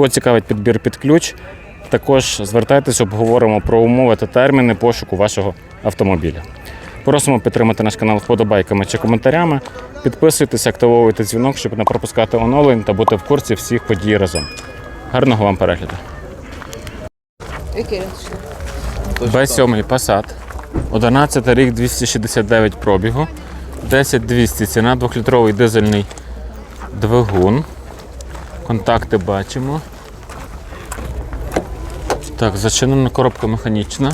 Кого цікавить підбір під ключ, також звертайтесь, обговоримо про умови та терміни пошуку вашого автомобіля. Просимо підтримати наш канал вподобайками чи коментарями. Підписуйтесь, активовуйте дзвінок, щоб не пропускати оновлень та бути в курсі всіх подій разом. Гарного вам перегляду! Який він ще? Б7 Passat. 11 рік 269 пробігу. 10200 ціна, 2-літровий дизельний двигун. Контакти бачимо. Так, зачинена коробка механічна.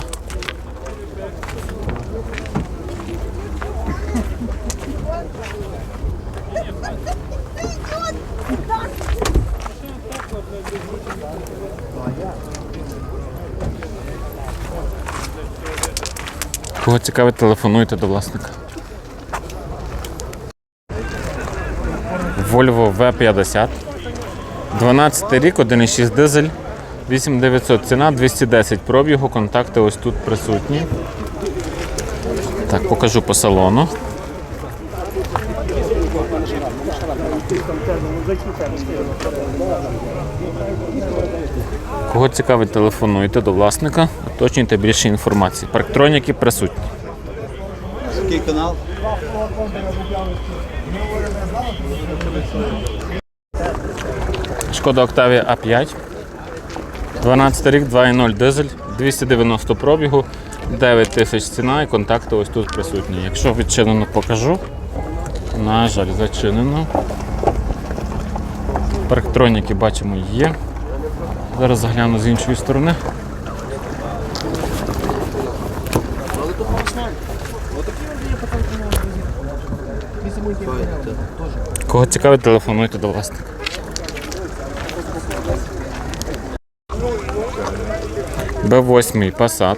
Кого цікавить, телефонуйте до власника. Volvo V50. 12 рік, 1,6 дизель, 8900 ціна, 210 пробігу, контакти ось тут присутні. Так, покажу по салону. Кого цікавить, телефонуйте до власника, уточнюйте більше інформації. Парктроніки присутні. Який канал? Шкода Octavia A5. 12 рік, 2.0 дизель, 290 пробігу, 9 тисяч ціна і контакти ось тут присутні. Якщо відчинено покажу, на жаль, зачинено. Парктроніки бачимо є. Зараз загляну з іншої сторони. Кого цікавить, телефонуйте до власника. Б8 Passat.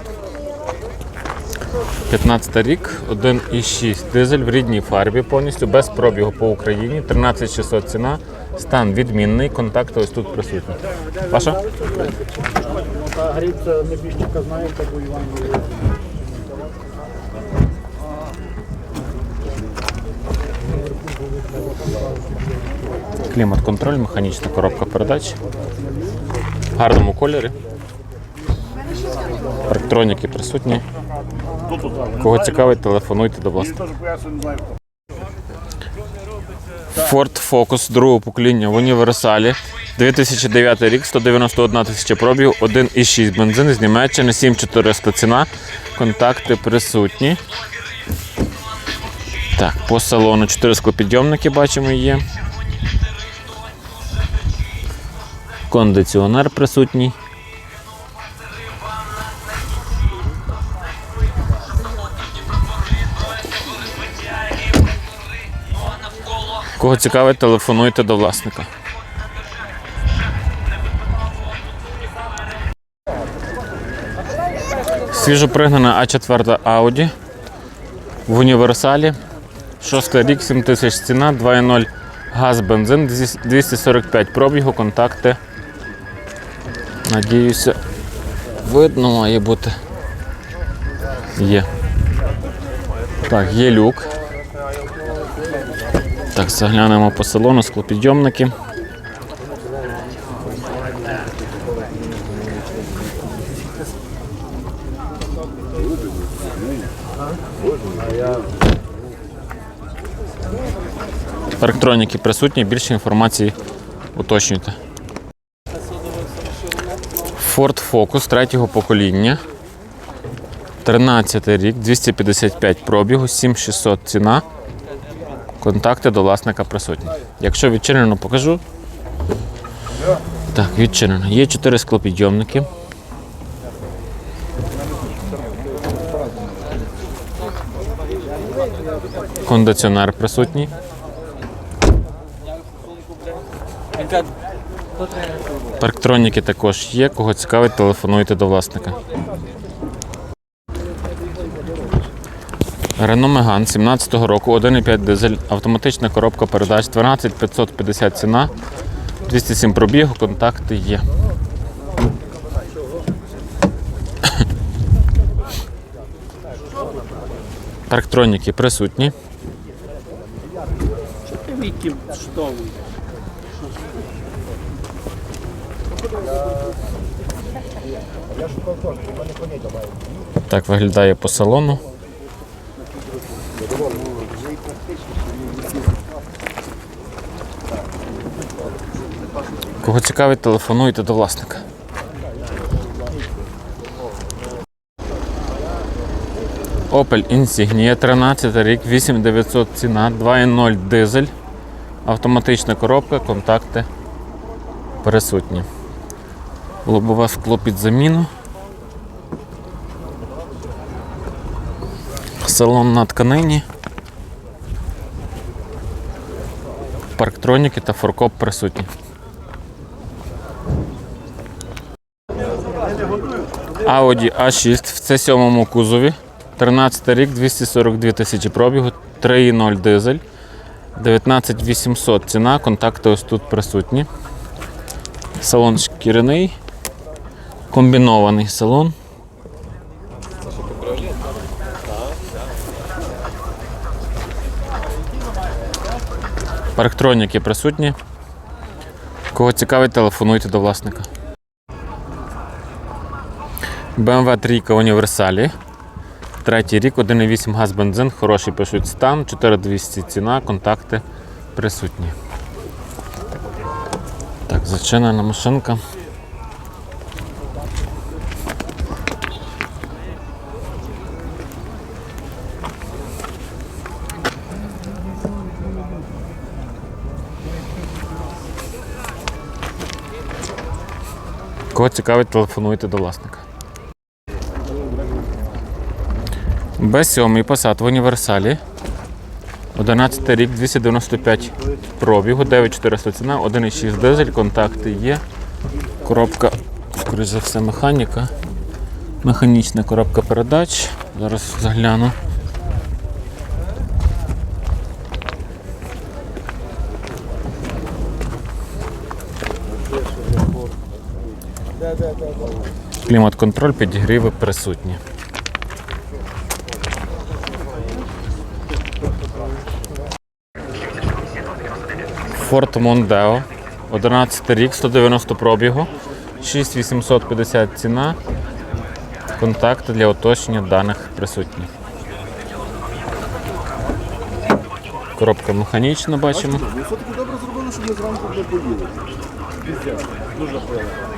15 рік, 1,6 дизель в рідній фарбі повністю без пробігу по Україні. 13600 ціна. Стан відмінний, контакти ось тут присутні. Бо Іван Клімат-контроль, механічна коробка передач. В гарному кольорі. Парктроніки присутні. Кого цікавить, телефонуйте до поясню. Ford Focus другого покоління в універсалі. 2009 рік, 191 тисяча пробігу, 1,6 бензин з Німеччини, 7400 ціна. Контакти присутні. Так, по салону 4 склопідйомники бачимо є. Кондиціонер присутній. Кого цікавить, телефонуйте до власника. Свіжопригнана А4 Audi в універсалі. 6 рік, 7 тисяч ціна, 2.0 газ, бензин, 245 пробігу, контакти. Надіюся, видно має бути. Є. Так, є люк. Так, заглянемо по салону, склопідйомники. Електроніки присутні, більше інформації уточнюйте. Ford Focus третього покоління. 13 рік, 255 пробігу, 7600 ціна. Контакти до власника присутні. Якщо відчинено, покажу. Так, відчинено. Є 4 склопідйомники. Кондиціонер присутній. Парктроніки також є. Кого цікавить, телефонуйте до власника. Renault Megane 17-го року, 1,5 дизель, автоматична коробка передач 12550 ціна, 207 пробігу, контакти є. Парктроніки присутні. Так виглядає по салону. Кого цікавить, телефонуйте до власника. Opel Insignia 13 рік, 8900 ціна, 2.0 дизель, автоматична коробка, контакти присутні. Лобове скло під заміну. Салон на тканині. Парктроніки та форкоп присутні. Audi A6 в C7 кузові. 13 рік, 242 тисячі пробігу, 3,0 дизель, 19800 ціна, контакти ось тут присутні. Салон шкіряний, комбінований салон. Парктроніки присутні. Кого цікавить, телефонуйте до власника. BMW 3 універсалі. Третій рік, 1,8 газ бензин, хороший пишуть стан, 4200 ціна, контакти присутні. Так, зачинена машинка. Кого цікавить, телефонуйте до власника. Б7 Passat в універсалі. 11 рік, 295 пробігу, 9400 ціна, 1,6 дизель, контакти є. Коробка, скоріш за все, механіка. Механічна коробка передач. Зараз загляну. Клімат-контроль, підігріви присутні. Ford Mondeo, 11 рік, 190 пробігу, 6850 ціна. Контакти для уточнення даних присутні. Коробка механічна бачимо. Все-таки добре зробили, щоб ми зранку не поїли. Дуже приємно.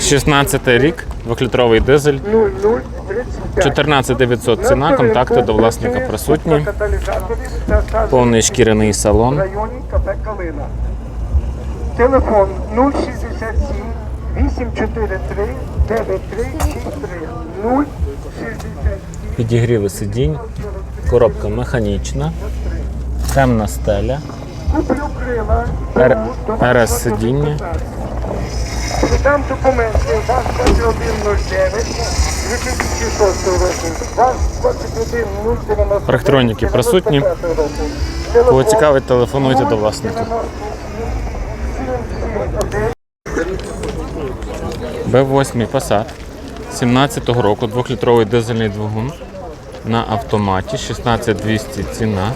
16 рік, 2-літровий дизель. 14900 ціна, контакти до власника присутні. Повний шкіряний салон. Телефон 067 843 9363 067 Підігріви сидінь, коробка механічна, темна стеля, РС сидіння. Там документи. ВАЗ 2109 2006 року. ВАЗ 21090. Парктроніки присутні. Кого цікавить, телефонуйте до власника. Б8 Passat 17-го року, 2-літровий дизельний двигун на автоматі, 16200 ціна.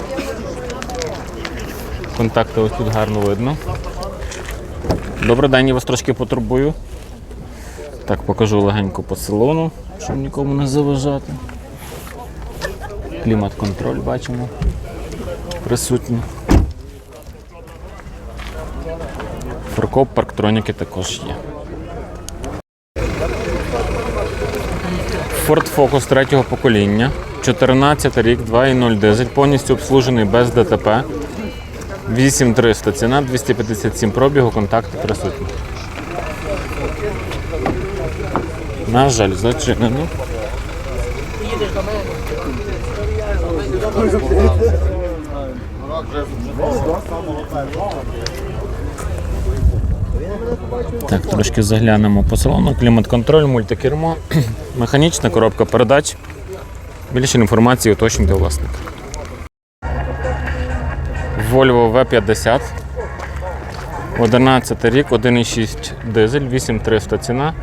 Контакти ось тут гарно видно. Добрий день, я вас трошки потурбую. Так, покажу легенько по салону, щоб нікому не заважати. Клімат-контроль бачимо. Присутній. Фуркоп, парктроніки також є. Ford Focus третього покоління, 14 рік, 2.0 дизель, повністю обслужений без ДТП. 8300 ціна, 257 пробігу, контакти присутні. На жаль, зачинено. Так, трошки заглянемо по салону. Клімат-контроль, мультикермо, механічна коробка передач. Більше інформації уточнюйте власника. Volvo V50. 11 рік, 1,6 дизель, 8300 ціна,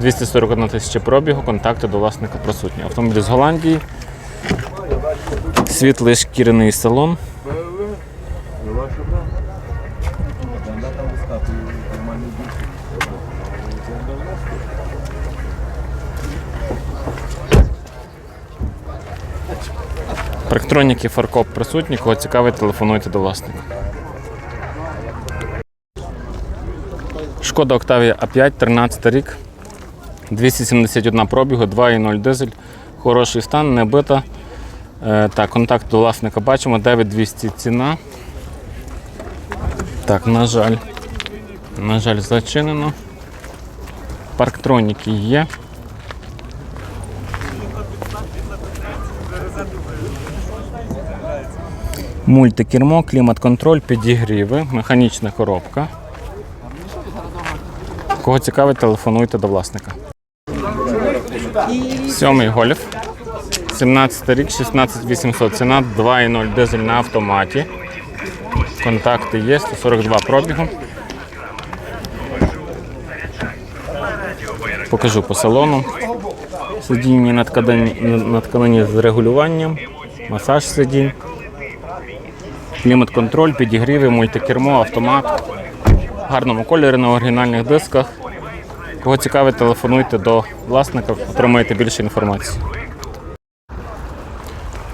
241 тисяча пробігу, контакти до власника присутні. Автомобіль з Голландії. Світлий шкіряний салон. Парктроніки, фаркоп присутні, кого цікавить, телефонуйте до власника. Шкода Octavia A5, 13 рік, 271 пробігу, 2,0 дизель, хороший стан, не бита. Е, так, контакт до власника бачимо, 9200 ціна. Так, на жаль, на жаль, зачинено. Парктроніки є. Мультикермо, клімат-контроль, підігріви, механічна коробка. Кого цікавить, телефонуйте до власника. Сьомий гольф. 17 рік, 16800 ціна, 2,0 дизель на автоматі. Контакти є, 142 пробігу. Покажу по салону. Сидіння на тканині, з регулюванням, масаж сидінь. Клімат-контроль, підігріви, мультикермо, автомат. В гарному кольорі на оригінальних дисках. Кого цікавить, телефонуйте до власника, отримаєте більше інформації.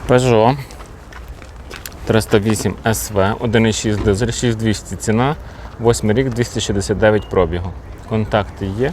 Peugeot 308 SV, 1,6 дизель, 6200 ціна, 8 рік, 269 пробігу. Контакти є.